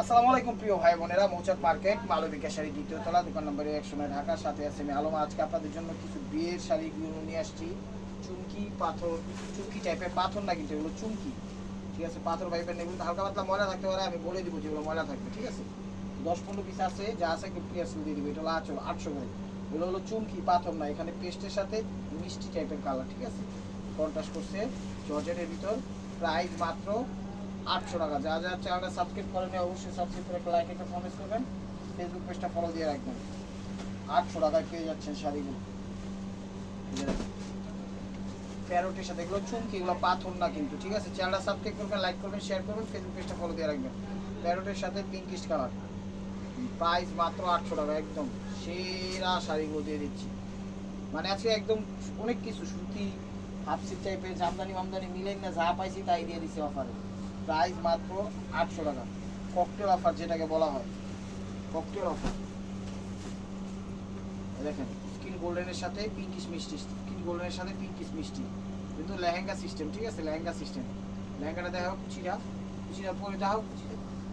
আসসালামু আলাইকুম, প্রিয় ভাই বোনেরা। মৌচাক মার্কেট মালবিকা শাড়ি দ্বিতীয় তলা, দোকান নম্বর একশো নয় ঢাকা, সাথে আছে আমি আলম। আজকে আপনাদের জন্য কিছু বিয়ের শাড়িগুলো নিয়ে আসছি। চুমকি, পাথর, চুমকি টাইপের পাথর না কিন্তু এগুলো চুমকি। ঠিক আছে, পাথর পাইপের নেই কিন্তু হালকা পাতলা ময়লা থাকতে পারে, আমি বলে দিব যেগুলো ময়লা থাকবে, ঠিক আছে? দশ পনেরো পিস আছে, যা আছে একটু ক্লিয়ার দিয়ে দিবে। এটা হলো আচল, আটশো করে এগুলো হলো চুমকি, পাথর না, এখানে পেস্টের সাথে মিষ্টি টাইপের কালার ঠিক আছে? কন্ট্রাস্ট করছে, জর্জেটের ভিতর। প্রাইস মাত্র আটশো টাকা। যা যা চ্যানেলটা সাবস্ক্রাইব করেন অবশ্যই সাবস্ক্রাইব করে একটা লাইক একটা কমেন্ট করবেন। ফেসবুক পেজটা ফলো দিয়ে রাখবেন। আটশো টাকায় পেয়ে যাচ্ছেন শাড়িগুলো প্যারোটের সাথে, এগুলো চুমকি, এগুলো পাথর না কিন্তু, ঠিক আছে? চ্যানেলটা সাবস্ক্রাইব করবেন লাইক করবেন শেয়ার করবেন ফেসবুক পেজটা ফলো দিয়ে রাখবেন। প্যারোটের সাথে পিঙ্কিশ কালার প্রাইস মাত্র আটশো টাকা, একদম। সেরা শাড়িগুলো দিয়ে দিচ্ছি। মানে আজকে একদম অনেক কিছু, সুতি হাফসিট টাইপের জামদানি মামদানি মিলেন না, যা পাইছি তাই দিয়ে দিচ্ছি অফারে প্রাইস মাত্র আটশো টাকা। ককটেল অফার যেটাকে বলা হয়। ককটেল অফার দেখেন স্কিন গোল্ডেনের সাথে পিঙ্কিশ মিষ্টি স্কিন গোল্ডেনের সাথে পিঙ্কিশ মিষ্টি। কিন্তু লেহেঙ্গা সিস্টেম ঠিক আছে? লেহেঙ্গা সিস্টেম লেহেঙ্গাটা দেখা হোক কুচিটা কুচিরা পরে দেখা হোক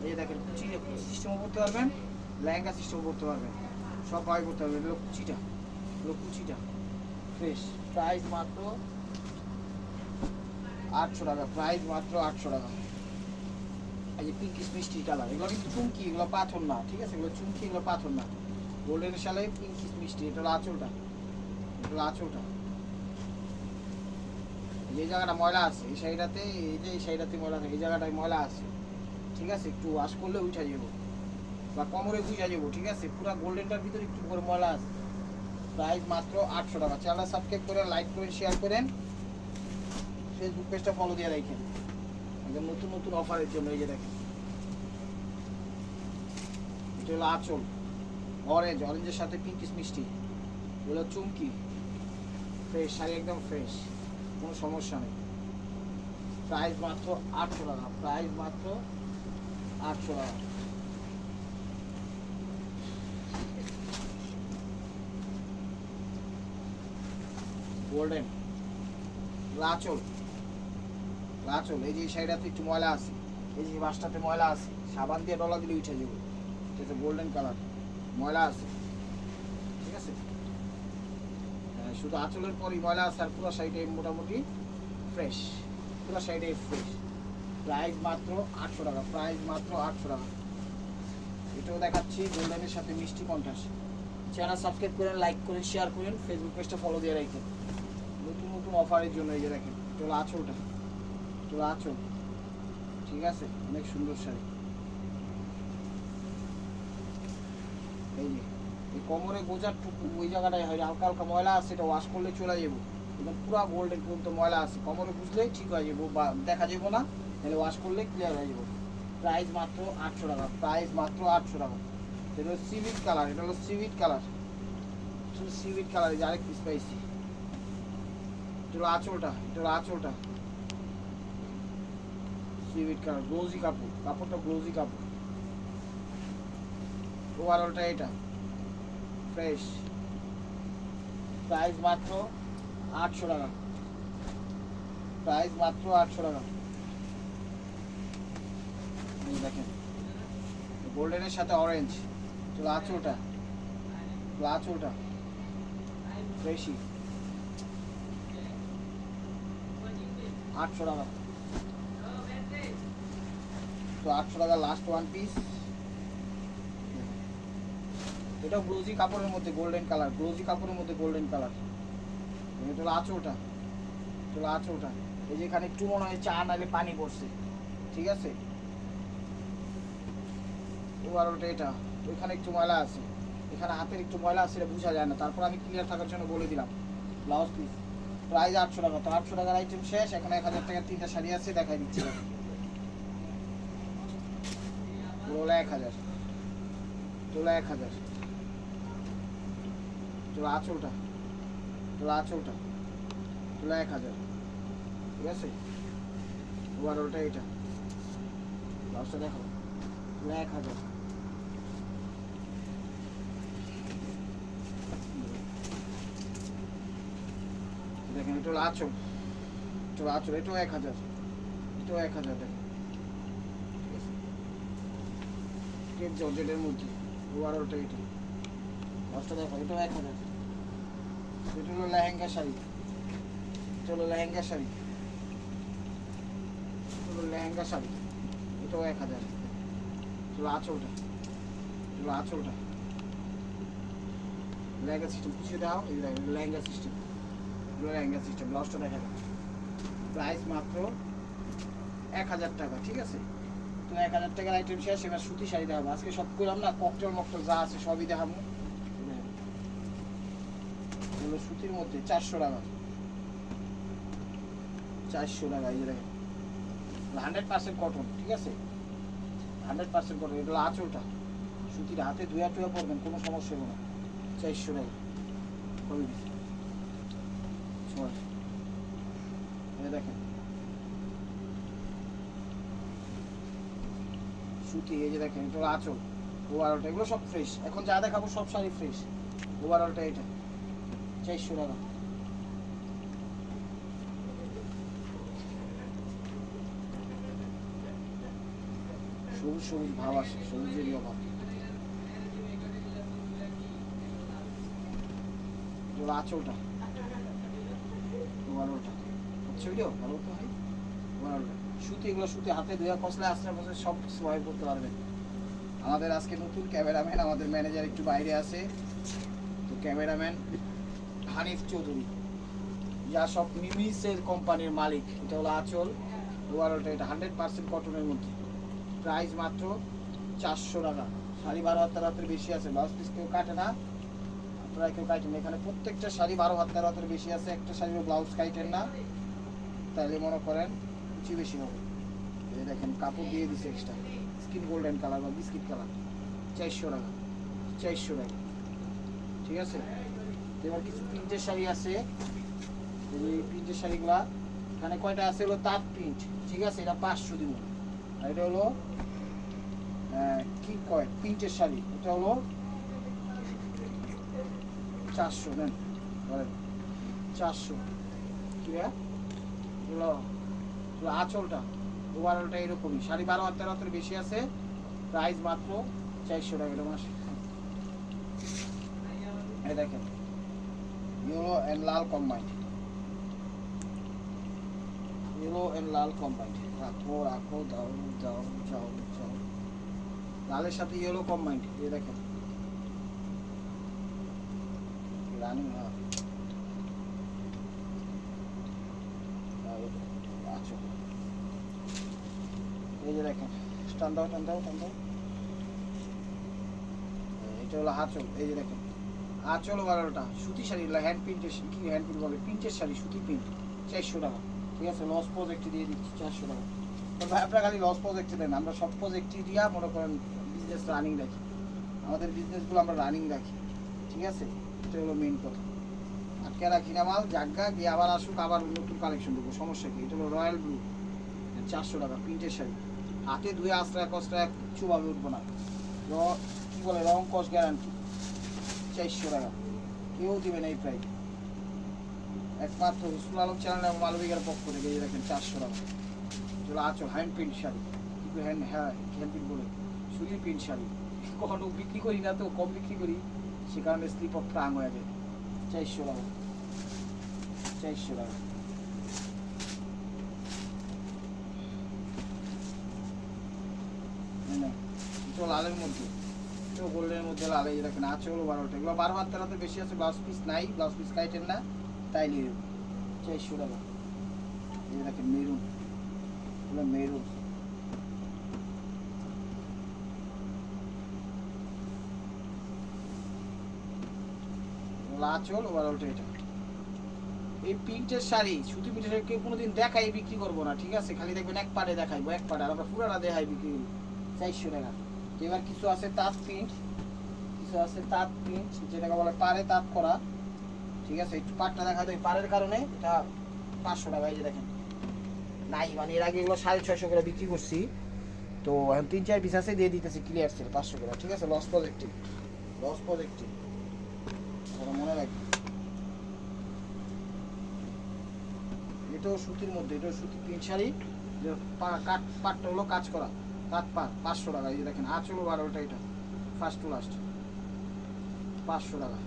এই দেখেন কুচি সিস্টেমও করতে পারবেন, লেহেঙ্গা সিস্টেমও করতে পারবেন। সব ভাবে করতে পারবেন। এগুলো কুচিটা এগুলো কুচিটা। ফ্রেশ প্রাইস মাত্র আটশো টাকা প্রাইস মাত্র আটশো টাকা। এই যে পিঙ্কিশ মিষ্টি কালার এগুলো কিন্তু চুমকি, এগুলো পাথর না, ঠিক আছে? এগুলো চুমকি, এগুলো পাথর না। গোল্ডেন সালে পিঙ্কিশ মিষ্টি, এটা হলো আঁচলটা, এটা হলো আঁচলটা। যে জায়গাটা ময়লা আছে, এই সাইডাতে, এই যে এই সাইডাতে ময়লা থাকে, এই জায়গাটায় ময়লা আছে, ঠিক আছে? একটু ওয়াশ করলে উঠা যাব, বা কোমরে বুঝা যাব, ঠিক আছে? পুরো গোল্ডেনটার ভিতরে একটু করে ময়লা আছে। প্রাইস মাত্র আটশো টাকা। চ্যানেলটা সাবস্ক্রাইব করেন লাইক করেন শেয়ার করেন। ফেসবুক পেজটা ফলো দিয়ে রাখেন। নতুন নতুন অফারের জন্য এই যে দেখেন। এটা হলো আঁচল। অরেঞ্জ অরেঞ্জের সাথে পিঙ্কিশ মিষ্টি। এগুলো চুমকি। ফ্রেশ শাড়ি একদম ফ্রেশ কোনো সমস্যা নেই। প্রাইস মাত্র আটশো টাকা। প্রাইস মাত্র আটশো টাকা। গোল্ডেন লাচল লাচল এই যে এই সাইডাতে একটু ময়লা আছে এই যে বাসটাতে ময়লা আছে সাবান দিয়ে ডলা দিলে উঠে যাবে। এটা গোল্ডেন কালার ময়লা আছে। ঠিক আছে? হ্যাঁ, শুধু আঁচলের পরই ময়লা আছে আর পুরো সাইডে মোটামুটি ফ্রেশ পুরো সাইডে ফ্রেশ প্রাইস মাত্র আটশো টাকা প্রাইস মাত্র আটশো টাকা। এটাও দেখাচ্ছি গোল্ডেনের সাথে মিষ্টি কন্টাস চ্যানেল সাবস্ক্রাইব করেন লাইক করেন শেয়ার করেন ফেসবুক পেজটা ফলো দিয়ে রাখেন। নতুন নতুন অফারের জন্য এই যে দেখেন এটা হলো আঁচলটা। হলো আঁচল ঠিক আছে, অনেক সুন্দর শাড়ি। এই কোমরে গোজার টুকু, ওই জায়গাটায় হয়, হালকা হালকা ময়লা আছে, এটা ওয়াশ করলে চলে যাব। একদম পুরো গোল্ডেন পর্যন্ত ময়লা আছে। কোমরে বুঝলেই ঠিক হয়ে যাব, বা দেখা যাব না, তাহলে ওয়াশ করলে ক্লিয়ার হয়ে যাব। প্রাইস মাত্র আটশো টাকা প্রাইস মাত্র আটশো টাকা। এটা হলো সিভিট কালার এটা হলো সিভিট কালার সিভিট কালার যে আরেক পিস পাইছি। এটা হলো আঁচলটা, এটা হলো আঁচলটা। সিভিট কালার গ্লোজি কাপড়, কাপড়টা গ্লোজি কাপড়। ওভারঅলটা এটা ফ্রেশ প্রাইস মাত্র আটশো টাকা। প্রাইস মাত্র আটশো টাকা। দেখেন গোল্ডেনের সাথে অরেঞ্জ চলো আঁচলটা ফ্রেশি আটশো টাকা। তো আটশো টাকা লাস্ট ওয়ান পিস এটা গ্লোজি কাপড়ের মধ্যে গোল্ডেন কালার কাপড়ের মধ্যে গোল্ডেন কালার এই যে এখানে একটু মনে হয় চা পানি পড়ছে। ঠিক আছে? এবার ওটা এটা। ওইখানে একটু ময়লা আছে। এখানে হাতের একটু ময়লা আছে, এটা বোঝা যায় না। তারপর আমি ক্লিয়ার থাকার জন্য বলে দিলাম। ব্লাউজ পিস প্রাইস আটশো টাকা। তো আটশো টাকার আইটেম শেষ। এখানে এক হাজার টাকার তিনটা শাড়ি আছে, দেখাই দিচ্ছি। তোলা এক হাজার। তোলা এক হাজার। তোলা আঁচলটা। তোলা আঁচলটা। তোলা এক হাজার। ঠিক আছে? ওটা এটা। ব্লাউজটা দেখো। তোলা এক হাজার। দেখেন এটা হলো আঁচল। এটা আঁচল, এটাও এক হাজার। এটাও এক হাজার, দেখেন। কেপ জর্জেটের মধ্যে ওভারঅলটা এটা দশটা দেখো এটাও এক হাজার। এটা হলো লেহেঙ্গা শাড়ি। এটা লেহেঙ্গা শাড়ি। এটা লেহেঙ্গা শাড়ি। এটাও এক হাজার। এটা হলো আঁচলটা। এটা হলো আঁচলটা। লেহেঙ্গা সিস্টেম কিছু দাও, এই লেহেঙ্গা সিস্টেম এগুলো লেহেঙ্গা সিস্টেম ব্লাউজটা দেখা যাবে প্রাইস মাত্র এক হাজার টাকা, ঠিক আছে? তো এক হাজার টাকার আইটেম শেষ, এবার সুতি শাড়ি দেখাবো। আজকে সব করলাম না, ককটেল মকটেল যা আছে সবই দেখাবো। এগুলো সুতির মধ্যে চারশো টাকা। চারশো টাকা, এই দেখেন। হান্ড্রেড পার্সেন্ট কটন ঠিক আছে? হান্ড্রেড পার্সেন্ট কটন এগুলো আঁচলটা সুতির হাতে ধুয়া টুয়া পড়বেন কোনো সমস্যা হবে না। চারশো টাকা। কবি দেখেন। সুতি এই যে দেখেন এটা আঁচল ওভারঅলটা এগুলো সব ফ্রেশ এখন যা দেখাবো সব শাড়ি ফ্রেশ ওভারঅলটা এটা, চারশো টাকা। সবুজ সবুজ ভাব আসে, সবুজেরই অভাব। আঁচলটা ওভারঅলটা হচ্ছে ভিডিও ভালো তো হয়। ওভারঅলটা সুতি, এগুলো সুতি, হাতে ধোয়া কষলে আসলে বসে সব সবাই করতে পারবেন। আমাদের আজকে নতুন ক্যামেরাম্যান, আমাদের ম্যানেজার একটু বাইরে আছে। তো ক্যামেরাম্যান হানিফ চৌধুরী, যা সব মিমিসের কোম্পানির মালিক। এটা হলো আঁচল ওভারঅলটা এটা হান্ড্রেড পার্সেন্ট কটনের মধ্যে। প্রাইস মাত্র চারশো টাকা। শাড়ি বারো হাত তেরো বেশি আছে ব্লাউজ পিস কেউ কাটে না আপনারা কেউ কাটেন না। এখানে প্রত্যেকটা শাড়ি বারো হাত তেরো হাতের বেশি আছে, একটা শাড়ির ব্লাউজ কাটেন না। তাহলে মনে করেন কিছু বেশি হবে। এই দেখেন, কাপড় দিয়ে দিছে এক্সট্রা স্কিন গোল্ডেন কালার বা বিস্কিট কালার চারশো টাকা। চারশো টাকা। ঠিক আছে? এবার কিছু প্রিন্টের শাড়ি আছে। এই প্রিন্টের শাড়িগুলা, এখানে কয়টা আছে হলো তাঁত প্রিন্ট ঠিক আছে? এটা পাঁচশো দিব। আর এটা হলো কি কয়? প্রিন্টের শাড়ি। এটা হলো চারশো নেন চারশো। কি ভাইয়া? এগুলো আঁচলটা ওভারঅলটা এরকমই। সাড়ে বারো হাত তেরো বেশি আছে প্রাইস মাত্র চারশো টাকা এটা মাস। দেখেন ইয়েলো অ্যান্ড লাল কম্বাইন্ড ইয়েলো অ্যান্ড লাল কম্বাইন্ড রাখো রাখো, দাও দাও, যাও যাও। লালের সাথে ইয়েলো কম্বাইন্ড এই দেখেন। রানিং হ্যাঁ আচ্ছা এই যে দেখেন টান দাও টান এটা হলো আঁচল, এই যে দেখেন। আঁচল বারোটা, সুতি শাড়ি হ্যান্ড প্রিন্টের কি হ্যান্ড প্রিন্ট বলে? প্রিন্টের শাড়ি, সুতি প্রিন্ট চারশো টাকা। ঠিক আছে? লস প্রজেক্টে দিয়ে দিচ্ছি, চারশো টাকা। ভাই, আপনারা খালি লস প্রজেক্টে দেন, আমরা সব প্রজেক্টই দিয়া মনে করেন বিজনেস রানিং রাখি। আমাদের বিজনেসগুলো আমরা রানিং রাখি। ঠিক আছে? এটা হলো মেইন কথা। আটকে রাখি না মাল? জাগা গিয়ে আবার আসুক, আবার নতুন কালেকশন দেবো। সমস্যা কি? এটা হলো রয়্যাল ব্লু চারশো টাকা প্রিন্টের শাড়ি। হাতে ধুয়ে আশ্রয় কষ্টয় কিচ্ছুভাবে উঠবো না। কি বলে, রং কস গ্যারান্টি চারশো টাকা। কেউ দিবে না এই প্রাইস একমাত্র হুসুল আলম চ্যানেল এবং মালবিকার পক্ষ থেকে এই দেখেন চারশো টাকা। যেগুলো আচল হ্যান্ড প্রিন্ট শাড়ি। কিন্তু হ্যান্ড হ্যাঁ হ্যান্ড প্রিন্ট বলে। সুতির প্রিন্ট শাড়ি। কখনো বিক্রি করি না তো, কম বিক্রি করি। সে কারণে স্লিপ অফ ট্রাং হয়ে যায়। চারশো টাকা। চারশো টাকা এই নাও, এটা লালের মধ্যে। এটা গোল্ডের মধ্যে লাল এই দেখেন আছে হলো বারোটা। এগুলো বারো হাত তেরোতে বেশি আছে ব্লাউজ পিস নাই ব্লাউজ পিস কাইটেন না, তাই নিয়ে চারশো টাকা। এই দেখেন মেরুন এগুলো মেরুন লাচল ওভারঅলটা এটা। এই প্রিন্টের শাড়ি, সুতি প্রিন্টের কেউ কোনোদিন দেখাই বিক্রি করব না, ঠিক আছে? খালি দেখবেন এক পাড়ে দেখাইবো, এক পাড়ে, আর আমরা পুরাটা দেখাই বিক্রি করি। চারশো টাকা। তো এবার কিছু আছে তাঁত প্রিন্ট, কিছু আছে তাঁত প্রিন্ট, যেটাকে বলে পাড়ে তাঁত করা। ঠিক আছে? একটু পাটটা দেখা যায় পাড়ের কারণে এটা পাঁচশো টাকা, এই যে দেখেন। নাই মানে এর আগে এগুলো সাড়ে ছয়শো করে বিক্রি করছি। তো এখন তিন চার পিস আছে, দিয়ে দিতেছি ক্লিয়ার সেল পাঁচশো করে। ঠিক আছে? লস পজিটিভ লস পজিটিভ মনে রাখবেন এটাও সুতির মধ্যে, এটাও সুতি প্রিন্ট শাড়ি। কাট পাটটা হলো কাজ করা। তাৎপার পাঁচশো টাকা। এই দেখেন, আঁচল বারোটা এটা। ফার্স্ট টু লাস্ট পাঁচশো টাকা।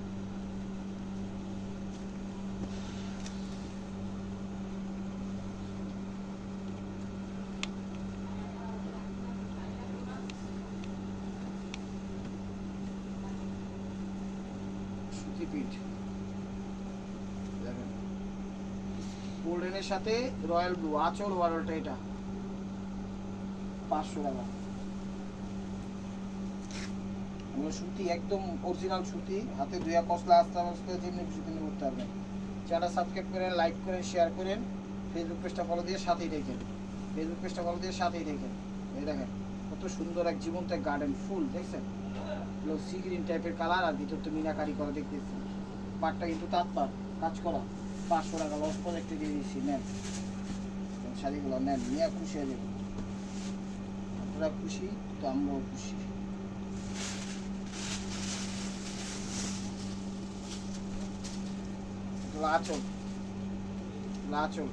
পিঠ। গোল্ডেনের সাথে রয়্যাল ব্লু আঁচল বারোটা এটা। পাঁচশো টাকা। এগুলো সুতি, একদম অরিজিনাল সুতি, হাতে দুয়া কসলা, আস্তে আস্তে যেমনি খুশি তেমনি করতে পারবেন। চ্যানেলটা সাবস্ক্রাইব করেন লাইক করেন শেয়ার করেন ফেসবুক পেজটা ফলো দিয়ে সাথেই রেখেন ফেসবুক পেজটা ফলো দিয়ে সাথেই রেখেন এই দেখেন, কত সুন্দর এক জীবন্ত গার্ডেন ফুল, দেখছেন? এগুলো সি গ্রিন টাইপের কালার আর ভিতর তো মিনাকারি করা দেখতেছি। পাটটা কিন্তু তাৎপার কাজ করা। পাঁচশো টাকা লস প্রজেক্টে দিয়ে দিচ্ছি নেন। শাড়িগুলো নেন, নিয়ে খুশি হয়ে যাবেন। আপনারা খুশি, তো আমরাও খুশি। লাচল লাচল।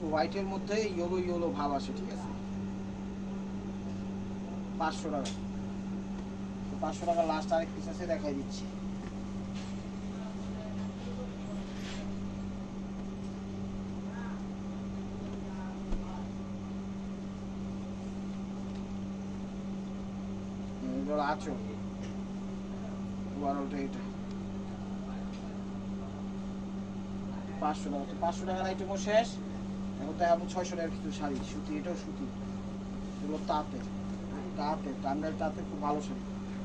হোয়াইটের মধ্যে ইয়েলো ইয়েলো ভাব আসে, ঠিক আছে? পাঁচশো টাকা। পাঁচশো টাকা লাস্ট আরেক পিস আছে, দেখাই দিচ্ছি। হলো আঁচল এটা। পাঁচশো টাকা, তো পাঁচশো টাকার আইটেমও শেষ। এখন তো এখন ছয়শো টাকার কিছু শাড়ি, সুতি, এটাও সুতি। এগুলো তাঁতে তাঁতে টাঙ্গাইল তাঁতে খুব ভালো শাড়ি।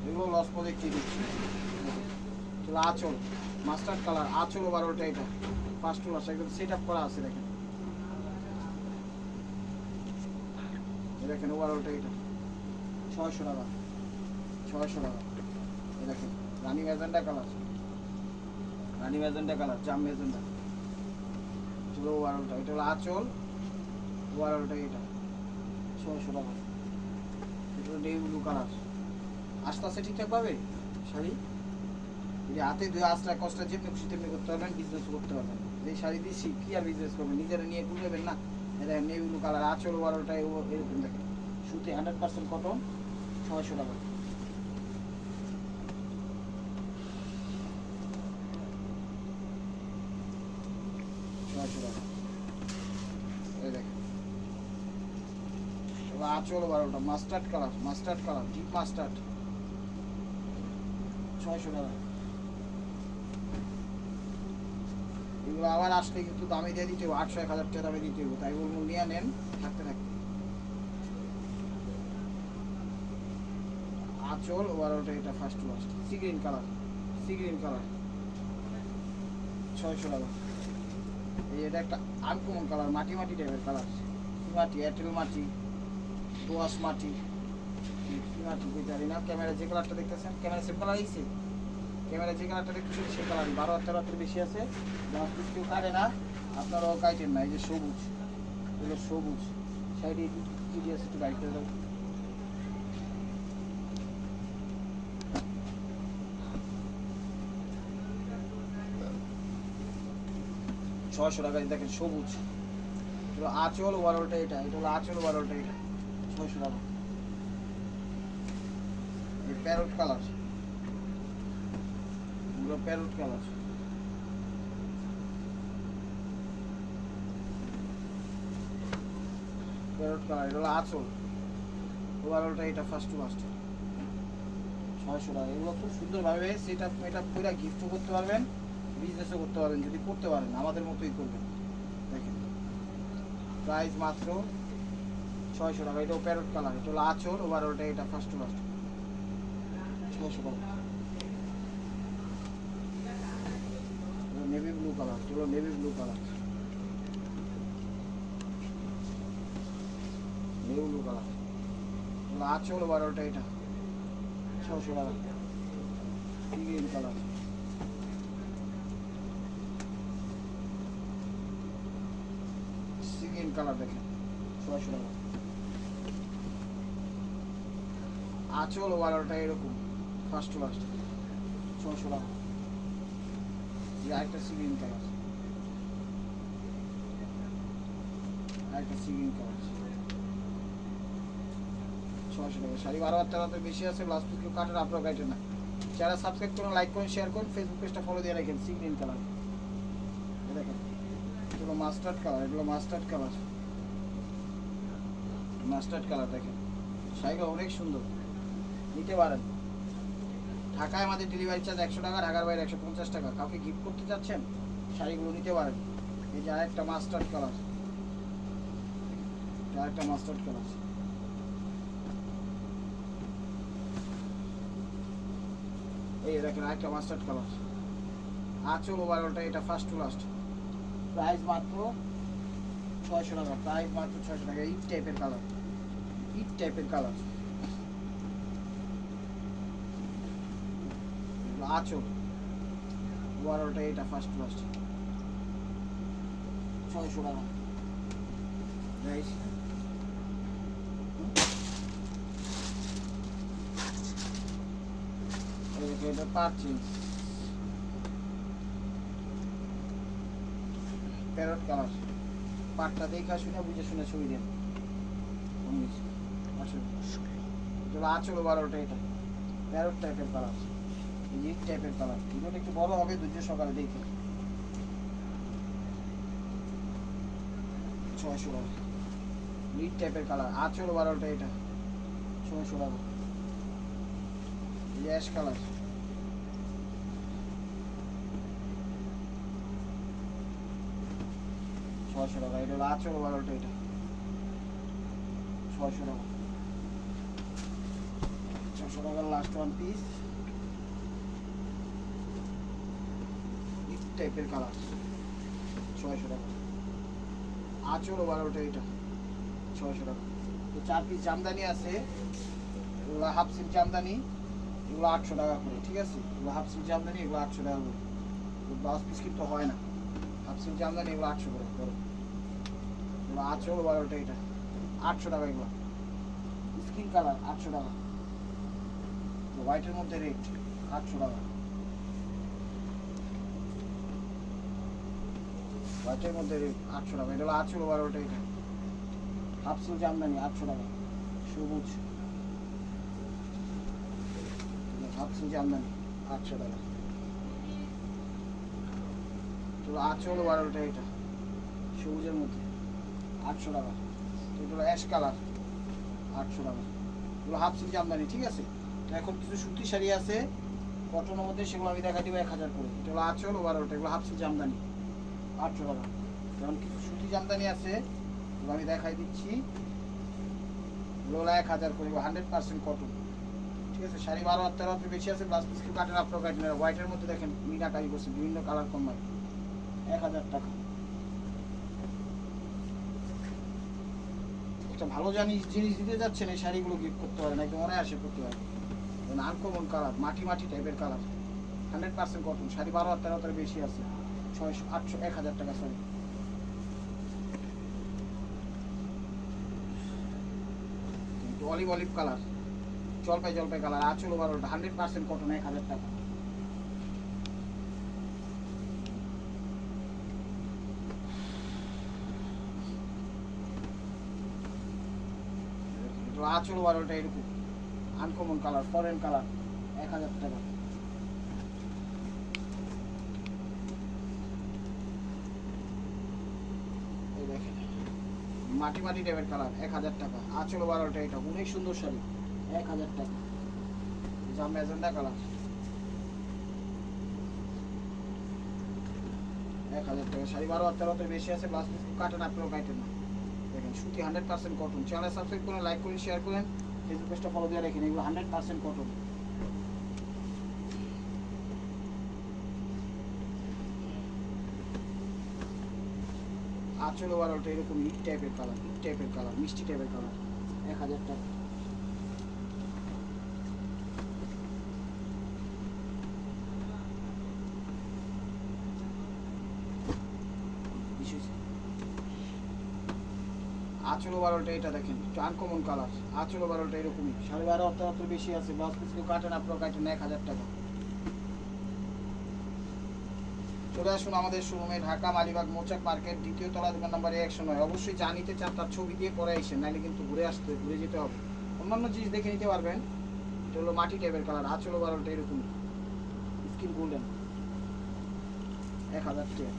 এগুলো লস পদে কি দিচ্ছি। আঁচল মাস্টার্ড কালার আঁচল বারোটা এটা। ফার্স্ট ক্লাস একদম সেট আপ করা আছে, দেখেন। দেখেন ওভারঅলটা এটা। ছয়শো টাকা। ছয়শো টাকা দেখেন রানি ম্যাজেন্ডা কালার রানি ম্যাজেন্ডা কালার জাম ম্যাজেন্ডা চলো ওভারঅলটা এটা হলো আঁচল ওভারঅলটা এটা। ছয়শো টাকা এটা হলো নেই ব্লু কালার আস্তে আস্তে ঠিকঠাক পাবে? শাড়ি? এই যে হাতে দুই আস্তে কষ্ট যেমনি খুশি তেমনি করতে পারবেন বিজনেস করতে পারবেন। এই শাড়ি দিচ্ছি কি আর বিজনেস করবেন নিজেরা নিয়ে ঘুরবেন না। এটা নেই কালার আঁচল ওভারঅলটা এরকম দেখেন। সুতি হান্ড্রেড পার্সেন্ট কটন ছয়শো টাকা ছয়শো টাকা এই দেখেন এবার আঁচল বারোটা। Mustard colour mustard colour deep mustard ছয়শো টাকা। এগুলো আবার আসলে কিন্তু দামে দিয়ে দিতে হবে, আটশো, এক হাজার টাকা দামে দিতে হবে। তাই বলব, নিয়ে নেন, থাকতে থাকতে আঁচল বারোটা, এটা first first sea green colour sea green colour ছয়শো টাকা। এই এটা একটা আনকমন কালার মাটি মাটি টাইপের কালার মাটি এয়ারটেল মাটি। দোয়াশ মাটি। মাটি পারি না, ক্যামেরা যে কালারটা দেখতেছেন, ক্যামেরা সেম কালার আইছে? ক্যামেরা যে কালারটা দেখতেছেন, সেই কালারই বারো হাজার টাকার বেশি আছে প্লাস্টিক কেউ কাটে না, আপনারাও কাটেন না, এই যে সবুজ। এগুলো সবুজ। সাইডে কি আছে, একটু গাড়ি করে ছয়শো টাকা দেখেন সবুজ। আঁচল বারোটা এটা এটা হলো আঁচল বারোটা এটা। ছয়শো টাকা প্যারট কালার এগুলো প্যারট কালার প্যারট কালার এটা হলো আঁচল ওভারঅলটা এটা ফার্স্ট টু ফার্স্ট ছয়শো টাকা। এগুলো খুব সুন্দরভাবে সেটা এটা করে গিফটও করতে পারবেন বিজনেসও করতে পারবেন, যদি করতে পারেন, আমাদের মতোই করবেন। দেখেন। প্রাইস মাত্র ছয়শো টাকা, এটাও প্যারট কালার এটা হলো আচল ওভারঅলটা এটা ফার্স্ট টু ছয়শো টাকা। নেভি ব্লু কালার হলো navy blue colour navy blue colour আচল ওভারঅলটা এটা। ছশো টাকা। গ্রিন কালার সিগিন কালার দেখেন, ছয়শো টাকা। আঁচল ওয়ালারটা এরকম ফার্স্ট ফার্স্ট ছশো টাকা আরেকটা সিগিন কালার আরেকটা সিগিন কালার শাড়ি টাকা বেশি আছে লাস্ট কেউ আপনার না যারা লাইক শেয়ার দিয়ে রাখেন কালার এগুলো মাস্টার্ড কালার এগুলো মাস্টার্ড কালার মাস্টার্ড কালার দেখেন। শাড়িগুলো অনেক সুন্দর। নিতে পারেন। ঢাকায় আমাদের ডেলিভারি চার্জ একশো টাকা, ঢাকার বাইরে একশো পঞ্চাশ টাকা। কাউকে গিফট করতে চাচ্ছেন, শাড়িগুলো নিতে পারেন। এই যে আরেকটা মাস্টার্ড কালার আরেকটা মাস্টার্ড কালার এই দেখেন আরেকটা মাস্টার্ড কালার আচল ওভারঅলটা এটা ফার্স্ট টু লাস্ট প্রাইস মাত্র ছয়শো টাকা প্রাইস মাত্র ছয়শো টাকা। ইট টাইপের কালার ইট টাইপের কালার আচল ওভারঅলটা এটা ফার্স্ট লাস্ট ছয়শো টাকা. এটা প্যারট বুঝে শুনে ছবি আচল বারোটা এটা। প্যারট টাইপের কালার ইট টাইপের কালার এগুলো একটু বড় হবে দুর্য সকালে দেখে। ছয়শো টাকা লিড টাইপের কালার আচল বারোটা এটা। ছয়শো টাকা অ্যাশ কালার ছয়শো টাকা। এটা হলো আচল বারোটা এটা। ছয়শো টাকা। ছশো টাকার লাস্ট ওয়ান পিস টাইপের কালার ছয়শো টাকা। আচল বারোটা এটা ছয়শো টাকা। তো চার পিস জামদানি আছে। এগুলো হাফ সিল জামদানি। এগুলো আটশো টাকা করে, ঠিক আছে? এগুলো হাফ সিল জামদানি, এগুলো আটশো টাকা করে। ব্লাউজ পিস কিন্তু হয় না। হাফ সিল জামদানি, এগুলো আটশো করে করো এগুলো আচল বারোটা এটা আটশো টাকা এগুলো। স্কিন কালার আটশো টাকা। হোয়াইটের মধ্যে রেট আটশো টাকা। হোয়াইটের মধ্যে আটশো টাকা। এটা হলো আটশো বারোটা এটা। হাফসুল জামদানি আটশো টাকা। সবুজ। হাফসুল জামদানি আটশো টাকা। তো আচল বারোটা এটা। সবুজের মধ্যে। আটশো টাকা। এগুলো অ্যাশ কালার আটশো টাকা। এগুলো হাফসুল জামদানি ঠিক আছে? এখন কিছু সুতি শাড়ি আছে। কটনের মধ্যে সেগুলো আমি দেখা দিব এক হাজার করে। এটা হলো আচল ও বারোটা এগুলো হাফসুল জামদানি আটশো টাকা যেমন কিছু সুতি জামদানি আছে আমি দেখাই দিচ্ছি। লোলা এক হাজার করে হান্ড্রেড পার্সেন্ট কটন ঠিক আছে, শাড়ি বারো হাজার, তেরো বেশি আছে প্লাস পিস কাটেন আপনার কাটেন হোয়াইটের মধ্যে দেখেন, মিনা মিনাকারি করছে, বিভিন্ন কালার কম্বাই এক হাজার টাকা। একটা ভালো জানি জিনিস দিতে যাচ্ছেন, এই শাড়িগুলো গিফট করতে পারেন, একদম আসে করতে পারেন। আনকমন কালার মাটি মাটি টাইপের colour hundred percent cotton sari বারো হাজার, তেরো বেশি আছে। ছয়শো আটশো এক হাজার টাকা সরি অলিভ অলিভ কালার জলপাই জলপাই কালার আচল বারোটা হান্ড্রেড পার্সেন্ট কটন এক হাজার টাকা। আচল বারোটা এরকম আনকমন কালার ফরেন কালার এক হাজার টাকা এই দেখেন মাটি মাটি টাইপের কালার, এক হাজার টাকা। আচল বারোটা এটা, অনেক সুন্দর শাড়ি। এক হাজার টাকা। যা কালার। এক হাজার টাকা। শাড়ি বারো হাজার তেরোতে বেশি আছে প্লাস কাটেন আপনারও কাটেন না। দেখেন, সুতি hundred percent cotton channel subscribe করুন লাইক করুন শেয়ার করেন। ফেসবুক পেজটা ফলো দিয়ে রাখেন, এগুলো হান্ড্রেড পার্সেন্ট কটন আচল বারোটা এরকম ইট টাইপের কালার ইট টাইপের কালার মিষ্টি টাইপের কালার এক হাজার টাকা। আচল বারোটা এটা দেখেন, একটু আনকমন কালার আচল বারোটা এরকমই। সাড়ে বারো অত বেশি আছে পিস কেউ কাটেন আপনার কাটেন এক হাজার টাকা। চলে আসুন আমাদের শোরুমে ঢাকা মালিবাগ মোচাক মার্কেট দ্বিতীয় তলা, দোকান নাম্বার একশো নয়। অবশ্যই যা নিতে চান তার ছবি দিয়ে পরে আসেন নাহলে কিন্তু ঘুরে আসতে, ঘুরে যেতে হবে। অন্যান্য জিনিস দেখে নিতে পারবেন। এটা হলো মাটি টাইপের কালার আঁচল বারোটা, এরকম। স্কিন গোল্ডেন এক হাজার টাকা।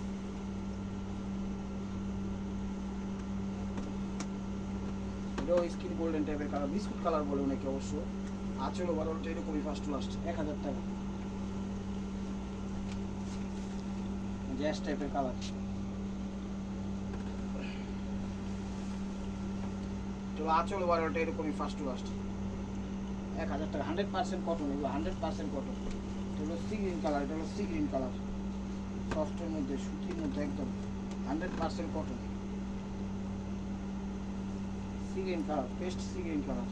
স্কিন গোল্ডেন টাইপের কালার বিস্কুট কালার বলে অনেকে অবশ্য। আঁচল বারোটা, এরকমই ফার্স্ট লাস্ট এক হাজার টাকা। জ্যাস টাইপের কালার তো আঁচল বারোটা এরকমই ফার্স্ট টু লাস্ট এক হাজার টাকা হান্ড্রেড পার্সেন্ট কটন এগুলো হান্ড্রেড পার্সেন্ট কটন এটা হলো সি গ্রিন কালার এটা হলো সি গ্রিন কালার সফটের মধ্যে সুতির মধ্যে একদম hundred percent cotton sea green colour paste sea green colour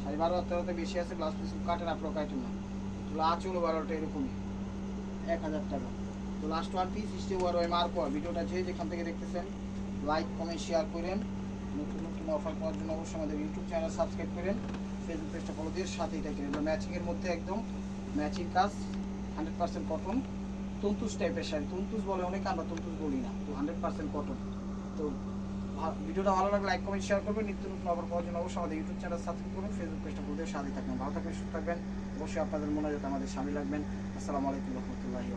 সাড়ে বারো তেরোতে বেশি আছে গ্লাস পিস কাটেন আপনার কাটেন না। এগুলো আঁচল বারোটা এরকমই এক হাজার টাকা। তো লাস্ট ওয়ান পিস স্টে ওয়ার ওই মার পর ভিডিওটা যে যেখান থেকে দেখতেছেন লাইক কমেন্ট শেয়ার করেন। নতুন নতুন অফার পাওয়ার জন্য অবশ্যই আমাদের ইউটিউব চ্যানেল সাবস্ক্রাইব করেন। ফেসবুক পেজটা ফলো দিয়ে সাথেই থাকেন। এগুলো ম্যাচিংয়ের মধ্যে একদম ম্যাচিং কাজ হান্ড্রেড পার্সেন্ট কটন তন্তুস টাইপের শাড়ি। তন্তুস বলে অনেকে, আমরা তন্তুস বলি না, তো হান্ড্রেড পার্সেন্ট কটন তো ভিডিওটা ভালো লাগলে লাইক কমেন্ট শেয়ার করবেন। নিত্য নতুন অফার পাওয়ার জন্য অবশ্যই আমাদের ইউটিউব চ্যানেল সাবস্ক্রাইব করুন। ফেসবুক পেজটা ফলো দিয়ে সাথেই থাকবেন। ভালো থাকবেন, সুস্থ থাকবেন। অবশ্যই আপনাদের মনে যাতে আমাদের স্বামী লাগবেন আসসালামু আলাইকুম রহমতুল্লাহি